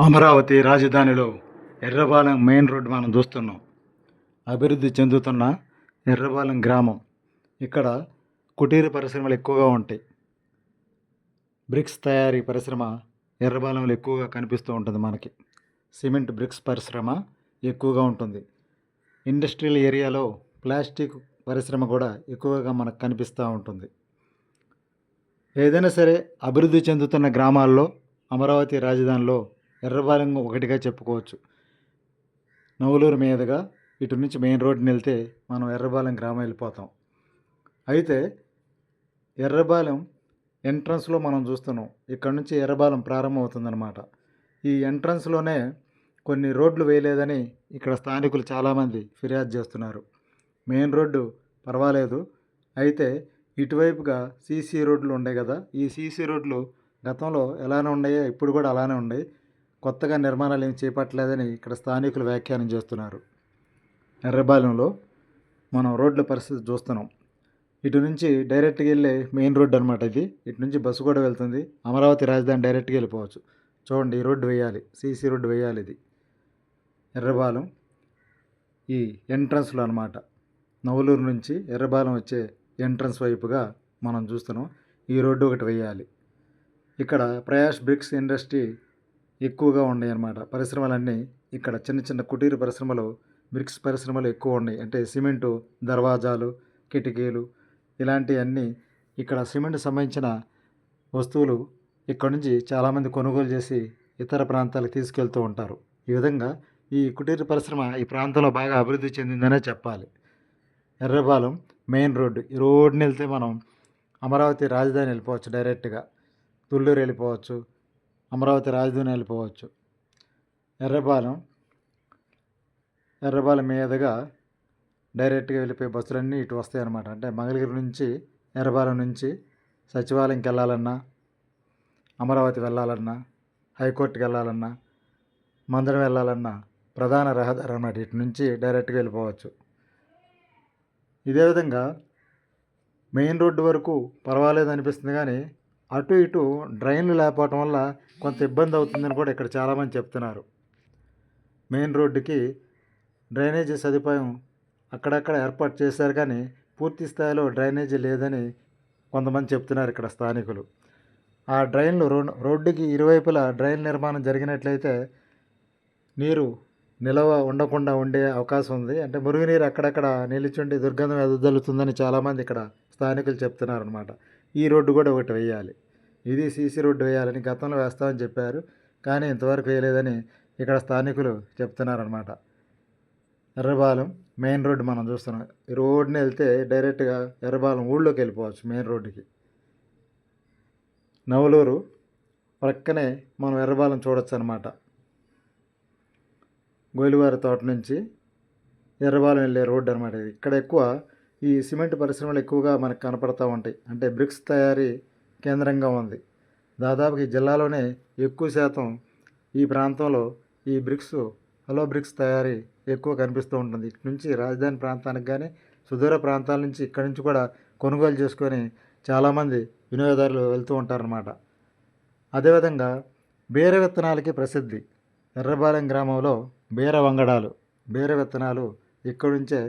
అమరావతి రాజధానిలో Errabalem main road మనం చూస్తున్నాం. అభివృద్ధి చెందుతున్న ఎర్రబాలెం గ్రామం. ఇక్కడ కుటీర పరిశ్రమలు ఎక్కువగా ఉంటాయి. బ్రిక్స్ తయారీ పరిశ్రమ ఎర్రబాలెంలో ఎక్కువగా కనిపిస్తూ ఉంటుంది మనకి. సిమెంట్ బ్రిక్స్ పరిశ్రమ ఎక్కువగా ఉంటుంది. ఇండస్ట్రియల్ ఏరియాలో ప్లాస్టిక్ పరిశ్రమ కూడా ఎక్కువగా మనకు కనిపిస్తూ ఉంటుంది. ఏదైనా సరే అభివృద్ధి చెందుతున్న గ్రామాల్లో అమరావతి రాజధానిలో ఎర్రబాలెం ఒకటిగా చెప్పుకోవచ్చు. నవలూరు మీదుగా ఇటు నుంచి మెయిన్ రోడ్డుని వెళ్తే మనం ఎర్రబాలెం గ్రామం వెళ్ళిపోతాం. అయితే ఎర్రబాలెం ఎంట్రన్స్లో మనం చూస్తున్నాం. ఇక్కడ నుంచి ఎర్రబాలెం ప్రారంభమవుతుందన్నమాట. ఈ ఎంట్రన్స్లోనే కొన్ని రోడ్లు వేయలేదని ఇక్కడ స్థానికులు చాలామంది ఫిర్యాదు చేస్తున్నారు. మెయిన్ రోడ్డు పర్వాలేదు. అయితే ఇటువైపుగా సీసీ రోడ్లు ఉన్నాయి కదా ఈ సీసీ రోడ్లు గతంలో ఎలానే ఉన్నాయో ఇప్పుడు కూడా అలానే ఉన్నాయి కొత్తగా నిర్మాణాలు ఏం చేపట్టలేదని ఇక్కడ స్థానికులు వ్యాఖ్యానం చేస్తున్నారు. ఎర్రబాలెంలో మనం రోడ్ల పరిస్థితి చూస్తున్నాం. ఇటు నుంచి డైరెక్ట్గా వెళ్ళే మెయిన్ రోడ్ అనమాట ఇది. ఇటు నుంచి బస్సు కూడా వెళ్తుంది. అమరావతి రాజధాని డైరెక్ట్గా వెళ్ళిపోవచ్చు. చూడండి ఈ రోడ్డు వేయాలి. సీసీ రోడ్డు వేయాలి ఇది. ఎర్రబాలెం ఈ ఎంట్రన్స్లో అనమాట నవలూరు నుంచి ఎర్రబాలెం వచ్చే ఎంట్రన్స్ వైపుగా మనం చూస్తున్నాం. ఈ రోడ్డు ఒకటి వేయాలి. ఇక్కడ ప్రయాష్ బ్రిక్స్ ఇండస్ట్రీ ఎక్కువగా ఉన్నాయి అన్నమాట పరిశ్రమలన్నీ ఇక్కడ చిన్న చిన్న కుటీర పరిశ్రమలు బ్రిక్స్ పరిశ్రమలు ఎక్కువ ఉన్నాయి. అంటే సిమెంటు దర్వాజాలు కిటికీలు ఇలాంటివన్నీ ఇక్కడ సిమెంట్ సంబంధించిన వస్తువులు ఇక్కడ నుంచి చాలామంది కొనుగోలు చేసి ఇతర ప్రాంతాలకు తీసుకెళ్తూ ఉంటారు. ఈ విధంగా ఈ కుటీర పరిశ్రమ ఈ ప్రాంతంలో బాగా అభివృద్ధి చెందిందనే చెప్పాలి. Errabalem main road. ఈ రోడ్డుని వెళ్తే మనం అమరావతి రాజధాని వెళ్ళిపోవచ్చు డైరెక్ట్గా. తుళ్ళూరు వెళ్ళిపోవచ్చు. అమరావతి రాజధాని వెళ్ళిపోవచ్చు. ఎర్రపాలెం ఎర్రబాలెం మీదుగా డైరెక్ట్గా వెళ్ళిపోయే బస్సులన్నీ ఇటు వస్తాయి అన్నమాట అంటే మంగళగిరి నుంచి ఎర్రపాలెం నుంచి సచివాలయంకి వెళ్ళాలన్నా అమరావతి వెళ్ళాలన్నా హైకోర్టుకి వెళ్ళాలన్నా మందిరం వెళ్ళాలన్నా ప్రధాన రహదారి అన్నమాట. ఇటు నుంచి డైరెక్ట్గా వెళ్ళిపోవచ్చు. ఇదే విధంగా మెయిన్ రోడ్డు వరకు పర్వాలేదు అనిపిస్తుంది కానీ అటు ఇటు డ్రైన్లు లేకపోవటం వల్ల కొంత ఇబ్బంది అవుతుందని కూడా ఇక్కడ చాలామంది చెప్తున్నారు. మెయిన్ రోడ్డుకి డ్రైనేజీ సదుపాయం అక్కడక్కడ ఏర్పాటు చేశారు కానీ పూర్తి స్థాయిలో డ్రైనేజీ లేదని కొంతమంది చెప్తున్నారు ఇక్కడ స్థానికులు. ఆ డ్రైన్లు రో రోడ్డుకి ఇరువైపులా డ్రైన్ నిర్మాణం జరిగినట్లయితే నీరు నిలవ ఉండకుండా ఉండే అవకాశం ఉంది. అంటే మురుగునీరు అక్కడక్కడ నిలిచుండి దుర్గంధం వెదజల్లుతుందని చాలామంది ఇక్కడ స్థానికులు చెప్తున్నారు అనమాట ఈ రోడ్డు కూడా ఒకటి వేయాలి. ఇది సీసీ రోడ్డు వేయాలని గతంలో వేస్తామని చెప్పారు కానీ ఇంతవరకు వేయలేదని ఇక్కడ స్థానికులు చెప్తున్నారనమాట ఎర్రబాలెం మెయిన్ రోడ్డు మనం చూస్తున్నాం. ఈ రోడ్డుని వెళ్తే డైరెక్ట్గా ఎర్రబాలెం ఊళ్ళోకి వెళ్ళిపోవచ్చు మెయిన్ రోడ్డుకి. నవలూరు ప్రక్కనే మనం ఎర్రబాలెం చూడొచ్చు అనమాట గోలివారి తోట నుంచి ఎర్రబాలెం వెళ్ళే రోడ్డు అనమాట ఇది. ఇక్కడ ఎక్కువ ఈ సిమెంట్ పరిశ్రమలు ఎక్కువగా మనకు కనపడతా ఉంటాయి. అంటే బ్రిక్స్ తయారీ కేంద్రంగా ఉంది. దాదాపు ఈ జిల్లాలోనే ఎక్కువ శాతం ఈ ప్రాంతంలో ఈ బ్రిక్స్ హలో బ్రిక్స్ తయారీ ఎక్కువ కనిపిస్తూ ఉంటుంది. ఇటు నుంచి రాజధాని ప్రాంతానికి కానీ సుదూర ప్రాంతాల నుంచి ఇక్కడి నుంచి కూడా కొనుగోలు చేసుకొని చాలామంది వినియోగదారులు వెళ్తూ ఉంటారన్నమాట. అదేవిధంగా బీర విత్తనాలకి ప్రసిద్ధి ఎర్రబాలెం గ్రామంలో బీర వంగడాలు. బీర విత్తనాలు ఇక్కడి నుంచే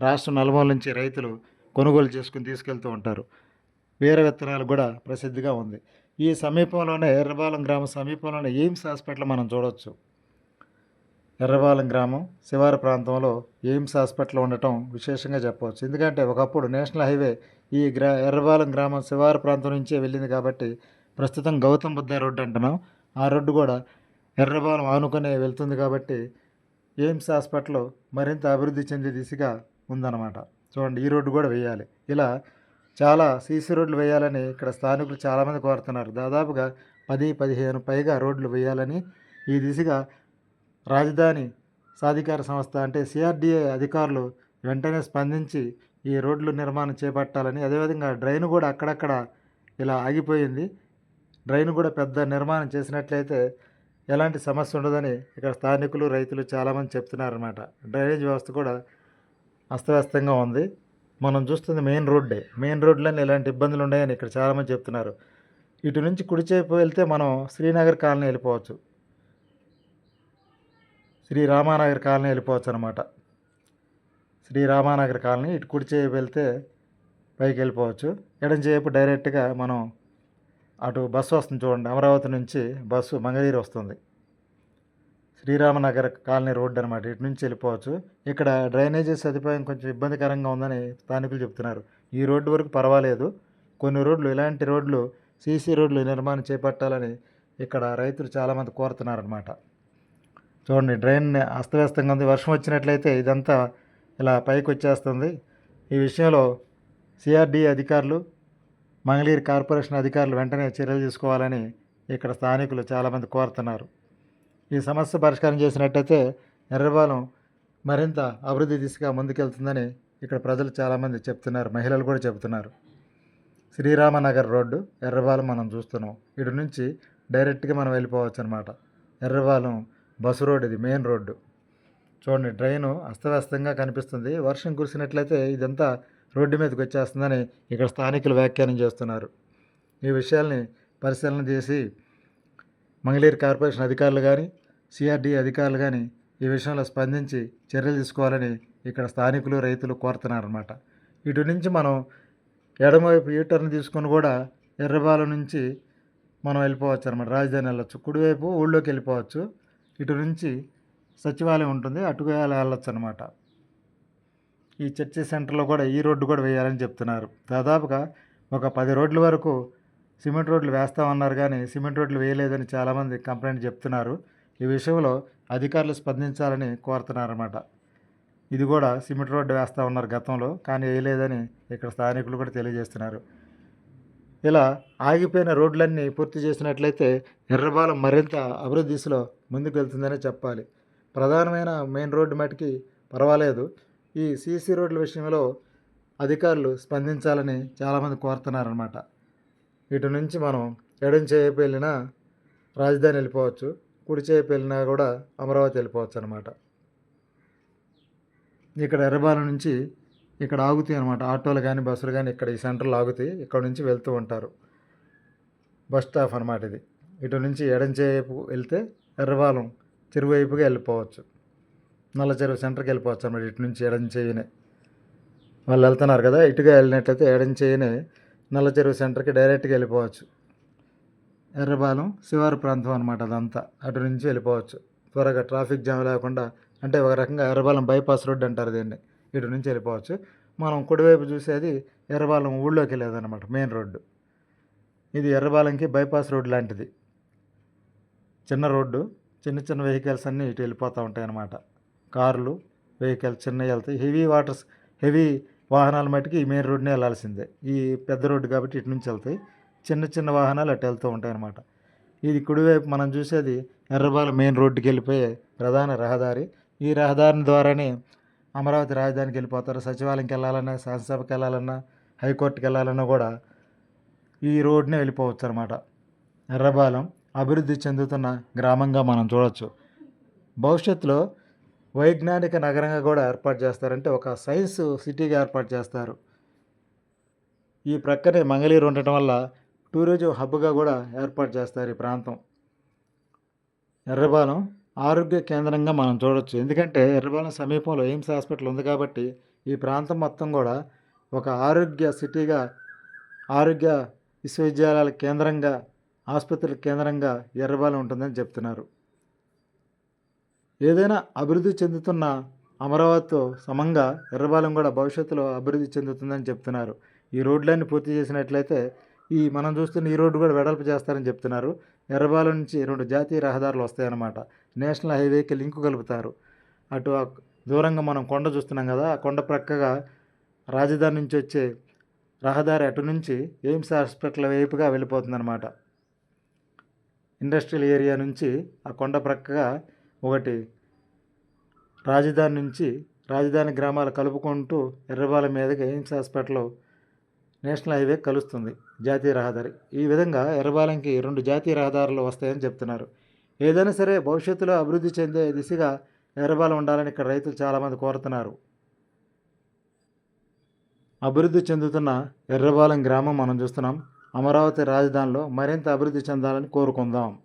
రాష్ట్ర నలుమూల నుంచి రైతులు కొనుగోలు చేసుకుని తీసుకెళ్తూ ఉంటారు. వీర విత్తనాలు కూడా ప్రసిద్ధిగా ఉంది. ఈ సమీపంలోనే ఎర్రబాలెం గ్రామం సమీపంలోనే ఎయిమ్స్ హాస్పిటల్ మనం చూడవచ్చు ఎర్రబాలెం గ్రామం శివారు ప్రాంతంలో ఎయిమ్స్ హాస్పిటల్ ఉండటం విశేషంగా చెప్పవచ్చు. ఎందుకంటే ఒకప్పుడు నేషనల్ హైవే ఈ గ్రా ఎర్రబాలెం గ్రామం శివారు ప్రాంతం నుంచే వెళ్ళింది కాబట్టి ప్రస్తుతం గౌతమ్ బుద్ధ రోడ్డు అంటున్నాం. ఆ రోడ్డు కూడా ఎర్రబాలెం ఆనుకునే వెళ్తుంది కాబట్టి ఎయిమ్స్ హాస్పిటల్ మరింత అభివృద్ధి చెందే దిశగా ఉందన్నమాట. చూడండి ఈ రోడ్డు కూడా వేయాలి. ఇలా చాలా సీసీ రోడ్లు వేయాలని ఇక్కడ స్థానికులు చాలామంది కోరుతున్నారు. దాదాపుగా పది పదిహేను పైగా రోడ్లు వేయాలని ఈ దిశగా రాజధాని సాధికార సంస్థ అంటే సిఆర్డిఏ అధికారులు వెంటనే స్పందించి ఈ రోడ్లు నిర్మాణం చేపట్టాలని అదేవిధంగా డ్రైన్ కూడా అక్కడక్కడ ఇలా ఆగిపోయింది. డ్రైన్ కూడా పెద్ద నిర్మాణం చేసినట్లయితే ఎలాంటి సమస్య ఉండదని ఇక్కడ స్థానికులు రైతులు చాలామంది చెప్తున్నారన్నమాట. డ్రైనేజ్ వ్యవస్థ కూడా అస్తవ్యస్తంగా ఉంది. మనం చూస్తుంది మెయిన్ రోడ్డే మెయిన్ రోడ్లోనే ఇలాంటి ఇబ్బందులు ఉన్నాయని ఇక్కడ చాలామంది చెప్తున్నారు. ఇటు నుంచి కుడిచేపు వెళ్తే మనం శ్రీనగర్ కాలనీ వెళ్ళిపోవచ్చు. శ్రీ రామానగర్ కాలనీ వెళ్ళిపోవచ్చు అనమాట శ్రీ రామానగర్ కాలనీ ఇటు కుడిచేపు వెళ్తే పైకి వెళ్ళిపోవచ్చు. ఎడంచేపు డైరెక్ట్గా మనం అటు బస్సు వస్తుంది చూడండి. అమరావతి నుంచి బస్సు మంగళగిరి వస్తుంది. శ్రీరామనగర్ కాలనీ రోడ్డు అనమాట ఇటు నుంచి వెళ్ళిపోవచ్చు. ఇక్కడ డ్రైనేజీ సదుపాయం కొంచెం ఇబ్బందికరంగా ఉందని స్థానికులు చెప్తున్నారు ఈ రోడ్డు వరకు పర్వాలేదు. కొన్ని రోడ్లు ఇలాంటి రోడ్లు సీసీ రోడ్లు నిర్మాణం చేపట్టాలని ఇక్కడ రైతులు చాలామంది కోరుతున్నారనమాట చూడండి డ్రైన్ అస్తవ్యస్తంగా ఉంది. వర్షం వచ్చినట్లయితే ఇదంతా ఇలా పైకి వచ్చేస్తుంది. ఈ విషయంలో సిఆర్డి అధికారులు మంగళగిరి కార్పొరేషన్ అధికారులు వెంటనే చర్యలు తీసుకోవాలని ఇక్కడ స్థానికులు చాలామంది కోరుతున్నారు. ఈ సమస్య పరిష్కారం చేసినట్టయితే ఎర్రబాలెం మరింత అభివృద్ధి దిశగా ముందుకెళ్తుందని ఇక్కడ ప్రజలు చాలామంది చెప్తున్నారు మహిళలు కూడా చెబుతున్నారు శ్రీరామనగర్ రోడ్డు ఎర్రబాలెం మనం చూస్తున్నాం. ఇటు నుంచి డైరెక్ట్గా మనం వెళ్ళిపోవచ్చు అనమాట ఎర్రబాలెం బస్సు రోడ్ ఇది మెయిన్ రోడ్డు. చూడండి ట్రైను అస్తవ్యస్తంగా కనిపిస్తుంది. వర్షం కురిసినట్లయితే ఇదంతా రోడ్డు మీదకి వచ్చేస్తుందని ఇక్కడ స్థానికులు వ్యాఖ్యానం చేస్తున్నారు. ఈ విషయాల్ని పరిశీలన చేసి మంగళీరు కార్పొరేషన్ అధికారులు కానీ సిఆర్డీ అధికారులు కానీ ఈ విషయంలో స్పందించి చర్యలు తీసుకోవాలని ఇక్కడ స్థానికులు రైతులు కోరుతున్నారన్నమాట. ఇటు నుంచి మనం ఎడమవైపు యూటర్న్ తీసుకొని కూడా ఎర్రబాల నుంచి మనం వెళ్ళిపోవచ్చు అనమాట రాజధాని వెళ్ళొచ్చు. కుడివైపు ఊళ్ళోకి వెళ్ళిపోవచ్చు. ఇటు నుంచి సచివాలయం ఉంటుంది. అటుగా వెళ్ళొచ్చు అనమాట ఈ చర్చి సెంటర్లో కూడా ఈ రోడ్డు కూడా వేయాలని చెప్తున్నారు. దాదాపుగా ఒక పది రోడ్ల వరకు సిమెంట్ రోడ్లు వేస్తామన్నారు కానీ సిమెంట్ రోడ్లు వేయలేదని చాలామంది కంప్లైంట్ చెప్తున్నారు. ఈ విషయంలో అధికారులు స్పందించాలని కోరుతున్నారన్నమాట. ఇది కూడా సిమెంట్ రోడ్డు వేస్తూ ఉన్నారు గతంలో కానీ వేయలేదని ఇక్కడ స్థానికులు కూడా తెలియజేస్తున్నారు. ఇలా ఆగిపోయిన రోడ్లన్నీ పూర్తి చేసినట్లయితే ఎర్రబాలం మరింత అభివృద్ధి దిశలో ముందుకు వెళ్తుందనే చెప్పాలి. ప్రధానమైన మెయిన్ రోడ్డు మటుకి పర్వాలేదు. ఈ సీసీ రోడ్ల విషయంలో అధికారులు స్పందించాలని చాలామంది కోరుతున్నారనమాట ఇటు నుంచి మనం ఎడం చేపు వెళ్ళినా రాజధాని వెళ్ళిపోవచ్చు. కుడి చేపు వెళ్ళినా కూడా అమరావతి వెళ్ళిపోవచ్చు అనమాట ఇక్కడ ఎర్రబాల నుంచి ఇక్కడ ఆగుతాయి అనమాట ఆటోలు కానీ బస్సులు కానీ ఇక్కడ ఈ సెంటర్లో ఆగుతాయి. ఇక్కడ నుంచి వెళ్తూ ఉంటారు. బస్ స్టాప్ అనమాట ఇది. ఇటు నుంచి ఎడంచేపు వెళ్తే ఎర్రబాలెం చెరువువైపుగా వెళ్ళిపోవచ్చు. నల్ల చెరువు సెంటర్కి వెళ్ళిపోవచ్చు అనమాట ఇటు నుంచి ఎడం చేయనే. వాళ్ళు వెళ్తున్నారు కదా ఇటుగా వెళ్ళినట్లయితే ఎడం చేయనే నల్ల చెరువు సెంటర్కి డైరెక్ట్గా వెళ్ళిపోవచ్చు. ఎర్రబాలెం శివారు ప్రాంతం అనమాట అదంతా. అటు నుంచి వెళ్ళిపోవచ్చు. త్వరగా ట్రాఫిక్ జామ్ లేకుండా అంటే ఒక రకంగా ఎర్రబాలెం బైపాస్ రోడ్ అంటారు దీన్ని. ఇటు నుంచి వెళ్ళిపోవచ్చు. మనం కుడివైపు చూసేది ఎర్రబాలెం ఊళ్ళోకి వెళ్ళేదన్నమాట మెయిన్ రోడ్డు. ఇది ఎర్రబాలెంకి బైపాస్ రోడ్ లాంటిది. చిన్న రోడ్డు చిన్న చిన్న వెహికల్స్ అన్నీ ఇటు వెళ్ళిపోతూ ఉంటాయి అన్నమాట కార్లు వెహికల్స్ చిన్నవి వెళ్తాయి. హెవీ వాటర్స్ హెవీ వాహనాలు మట్టుకి ఈ మెయిన్ రోడ్నే వెళ్ళాల్సిందే. ఈ పెద్ద రోడ్డు కాబట్టి ఇటు నుంచి వెళ్తాయి. చిన్న చిన్న వాహనాలు అటు వెళ్తూ ఉంటాయి అన్నమాట ఇది కుడివైపు మనం చూసేది ఎర్రబాల మెయిన్ రోడ్డుకి వెళ్ళిపోయే ప్రధాన రహదారి. ఈ రహదారి ద్వారానే అమరావతి రాజధానికి వెళ్ళిపోతారు. సచివాలయంకి వెళ్ళాలన్నా శాసనసభకి వెళ్ళాలన్నా హైకోర్టుకి వెళ్ళాలన్నా కూడా ఈ రోడ్నే వెళ్ళిపోవచ్చు అనమాట ఎర్రబాలెం అభివృద్ధి చెందుతున్న గ్రామంగా మనం చూడవచ్చు భవిష్యత్తులో వైజ్ఞానిక నగరంగా కూడా ఏర్పాటు చేస్తారంటే ఒక సైన్స్ సిటీగా ఏర్పాటు చేస్తారు. ఈ ప్రక్కనే మంగళీరు ఉండటం వల్ల టూరిజం హబ్గా కూడా ఏర్పాటు చేస్తారు ఈ ప్రాంతం. ఎర్రబాలెం ఆరోగ్య కేంద్రంగా మనం చూడొచ్చు. ఎందుకంటే ఎర్రబాలెం సమీపంలో ఎయిమ్స్ హాస్పిటల్ ఉంది కాబట్టి ఈ ప్రాంతం మొత్తం కూడా ఒక ఆరోగ్య సిటీగా ఆరోగ్య విశ్వవిద్యాలయాల కేంద్రంగా ఆసుపత్రుల కేంద్రంగా ఎర్రబాలెం ఉంటుందని చెప్తున్నారు. ఏదైనా అభివృద్ధి చెందుతున్న అమరావతితో సమంగా ఎర్రబాలెం కూడా భవిష్యత్తులో అభివృద్ధి చెందుతుందని చెప్తున్నారు. ఈ రోడ్లన్నీ పూర్తి చేసినట్లయితే ఈ మనం చూస్తున్న ఈ రోడ్డు కూడా వెడల్పు చేస్తారని చెప్తున్నారు. ఎర్రబాలెం నుంచి రెండు జాతీయ రహదారులు వస్తాయన్నమాట. నేషనల్ హైవేకి లింకు కలుపుతారు. అటు దూరంగా మనం కొండ చూస్తున్నాం కదా ఆ కొండ ప్రక్కగా రాజధాని నుంచి వచ్చే రహదారి అటు నుంచి ఎయిమ్స్ హాస్పిటల్ వైపుగా వెళ్ళిపోతుందన్నమాట. ఇండస్ట్రియల్ ఏరియా నుంచి ఆ కొండ ప్రక్కగా ఒకటి రాజధాని నుంచి రాజధాని గ్రామాలు కలుపుకుంటూ ఎర్రబాలెం మీదకి ఎయిమ్స్ హాస్పిటల్ నేషనల్ హైవే కలుస్తుంది జాతీయ రహదారి. ఈ విధంగా ఎర్రబాలెంకి రెండు జాతీయ రహదారులు వస్తాయని చెప్తున్నారు. ఏదైనా సరే భవిష్యత్తులో అభివృద్ధి చెందే దిశగా ఎర్రబాలెం ఉండాలని ఇక్కడ రైతులు చాలామంది కోరుతున్నారు. అభివృద్ధి చెందుతున్న ఎర్రబాలెం గ్రామం మనం చూస్తున్నాం. అమరావతి రాజధానిలో మరింత అభివృద్ధి చెందాలని కోరుకుందాం.